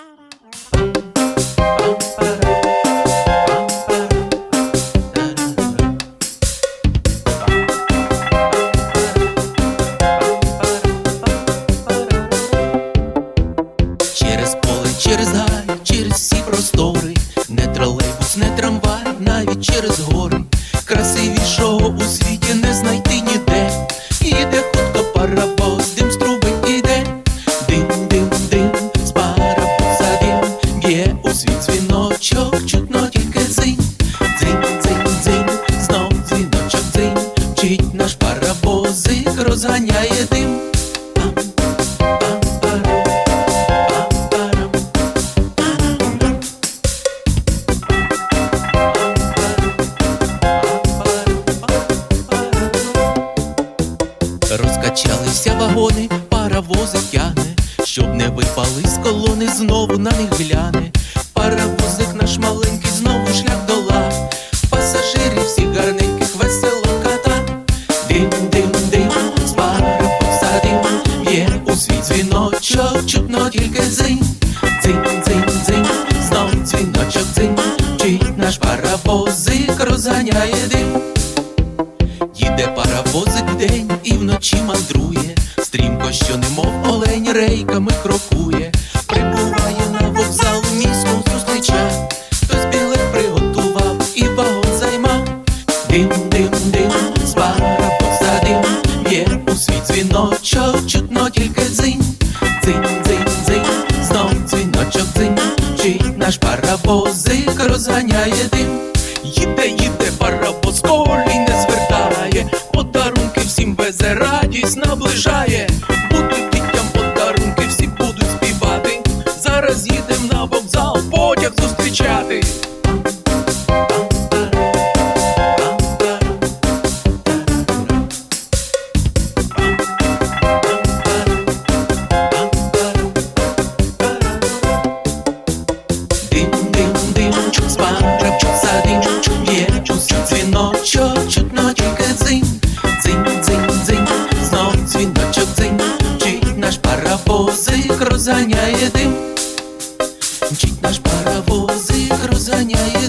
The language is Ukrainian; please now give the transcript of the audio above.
Через поле, через гай, через всі простори, не тролейбус, не трамвай, навіть через гори. Красивішого у світі не знайти ніде. Вагони, паровози тягне, щоб не випали з колони, знову на них гляне. Паровозик наш маленький, знову шлях дола. Пасажирів всіх гарненьких весело ката. Дим, дим, дим, з паровоза дим. Є у світ дзвіночок, Їде паровозик вдень і вночі мандрує, стрімко, що немов олень рейками крокує, прибуває на вокзал міську зустріча, хтось білет приготував і вагон займав. Дим, дим, дим, з паровоза дим, є у свій дзвіночок, чутно тільки дзинь, дзинь, дзинь, дзинь, знов дзвіночок дзинь, вчить наш паровозик розганяє дим. Їде, їде паровоз, колій не наближає. Будуть дітям подарунки, всі будуть співати. Зараз їдем на вокзал, потяг зустрічати. Паровозик розганяє дим, мчить наш паровозик розганяє